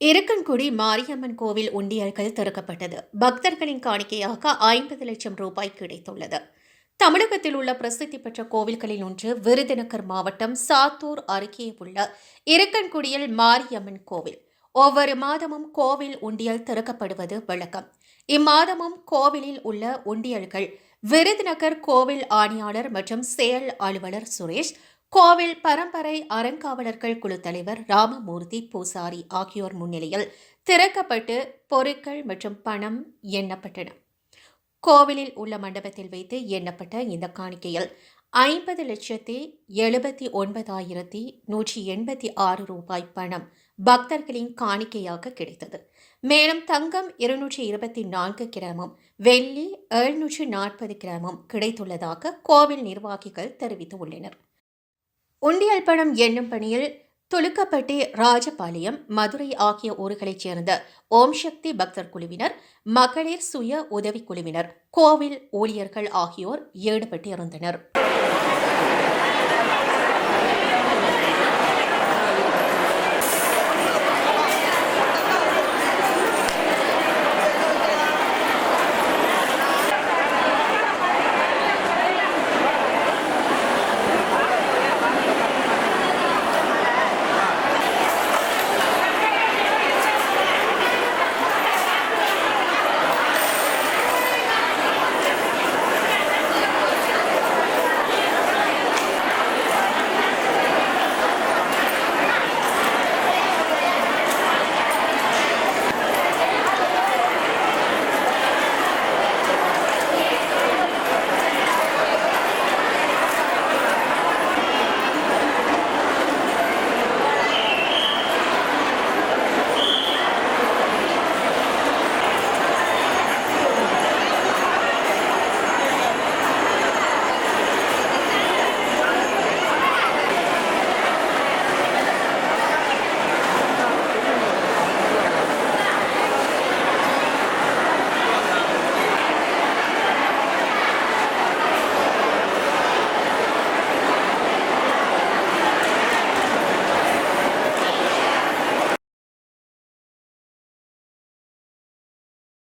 இருக்கன்குடி மாரியம்மன் கோவில் உண்டியல்கள் திறக்கப்பட்டது. பக்தர்களின் காணிக்கையாக ஐம்பது லட்சம் ரூபாய் கிடைத்துள்ளது. தமிழகத்தில் உள்ள பிரசித்தி பெற்ற கோவில்களில் ஒன்று விருதுநகர் மாவட்டம் சாத்தூர் அருகே உள்ள இருக்கன்குடியில் மாரியம்மன் கோவில். ஒவ்வொரு மாதமும் கோவில் உண்டியல் திறக்கப்படுவது வழக்கம். இம்மாதமும் கோவிலில் உள்ள உண்டியல்கள் விருதுநகர் கோவில் ஆணையாளர் மற்றும் செயல் அலுவலர் சுரேஷ் கோவில் பரம்பரை அறங்காவலர்கள் குழு தலைவர் ராமமூர்த்தி பூசாரி ஆகியோர் முன்னிலையில் திறக்கப்பட்டு பொருட்கள் மற்றும் பணம் எண்ணப்பட்டன. கோவிலில் உள்ள மண்டபத்தில் வைத்து எண்ணப்பட்ட இந்த காணிக்கையில் ஐம்பது லட்சத்தி எழுபத்தி ஒன்பதாயிரத்தி நூற்றி எண்பத்தி ஆறு ரூபாய் பணம் பக்தர்களின் காணிக்கையாக கிடைத்தது. மேலும் தங்கம் இருநூற்றி இருபத்தி நான்கு கிராமும் வெள்ளி எழுநூற்றி நாற்பது கிராமும் கிடைத்துள்ளதாக கோவில் நிர்வாகிகள் தெரிவித்துள்ளனர். உண்டியல் பணம் எண்ணும் பணியில் துலுக்கப்பட்டி ராஜபாளையம் மதுரை ஆகிய ஊர்களைச் சேர்ந்த ஓம் சக்தி பக்தர் குழுவினர் மகளிர் சுய உதவி குழுவினர் கோவில் ஊழியர்கள் ஆகியோர் ஈடுபட்டிருந்தனர்.